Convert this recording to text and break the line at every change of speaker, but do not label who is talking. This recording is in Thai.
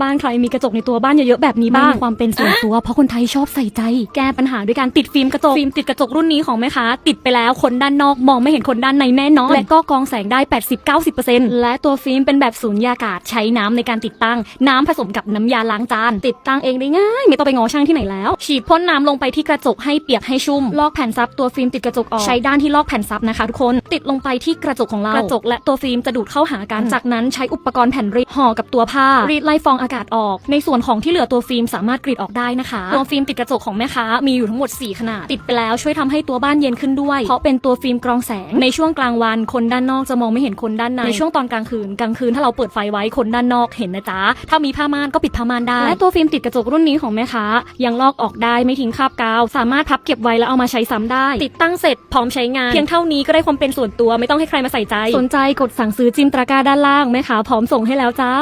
บ้านใครมีกระจกในตัวบ้านเยอะๆแบบนี้บ้างมีความเป็นส่วนตัว เพราะคนไทยชอบใส่ใจ แก้ปัญหาด้วยการติดฟิล์มกระจกฟิล์มติดกระจกรุ่นนี้ของแม่ค้าติดไปแล้วคนด้านนอกมองไม่เห็นคนด้านในแน่นอนและก็กรองแสงได้ 80-90%และตัวฟิล์มเป็นแบบสูญญากาศใช้น้ำในการติดตั้ง น้ำผสมกับน้ำยาล้างจาน ติดตั้งเองได้ง่าย ไม่ต้องไปงอช่างที่ไหนแล้ว ฉีดพ่นน้ำลงไปที่กระจกให้เปียกให้ชุ่ม ลอกแผ่นซับตัวฟิล์มติดกระจกออกใช้ด้านที่ลอกแผ่นซับนะคะทุกคนติดลงไปที่กระจกของเรากระจกและตัวฟิล์มจะดูดเข้าหากันจากนั้นใช้อุปกรณ์แผ่นรีดห่อกับตัวผ้ารีดไล่ฟองอากาศออก ในส่วนของที่เหลือตัวฟิล์มสามารถกรีดออกได้นะคะ ตัวฟิล์มติดกระจกของแม่ค้ามีอยู่ทั้งหมด 4 ขนาด ติดไปแล้วช่วยทำให้ตัวบ้านเย็นขึ้นด้วย เพราะเป็นตัวฟิล์มกรองแสง ในช่วงกลางวันคนด้านนอกจะมองไม่เห็นคนด้านใน ในช่วงตอนกลางคืนกลางคืนถ้าเราเปิดไฟไว้คนด้านนอกเห็นนะจ๊ะ ถ้ามีผ้าม่านก็ปิดผ้าม่านได้ และตัวฟิล์มติดกระจกรุ่นนี้ของแม่ค้ายังลอกออกได้ไม่ทิ้งคราบกาว สามารถพับเก็บไว้แล้วเอามาใช้ซ้ำได้ ติดตั้งเสร็จพร้อมใช้งาน เพียงเท่านี้ก็ได้ความเป็นส่วนตัวไม่ต้องให้ใครมาใส่ใจ สนใจกดสั่งซื้อจิมตะกร้าด้านล่างแม่ค้าพร้อมส่งให้แล้วจ้า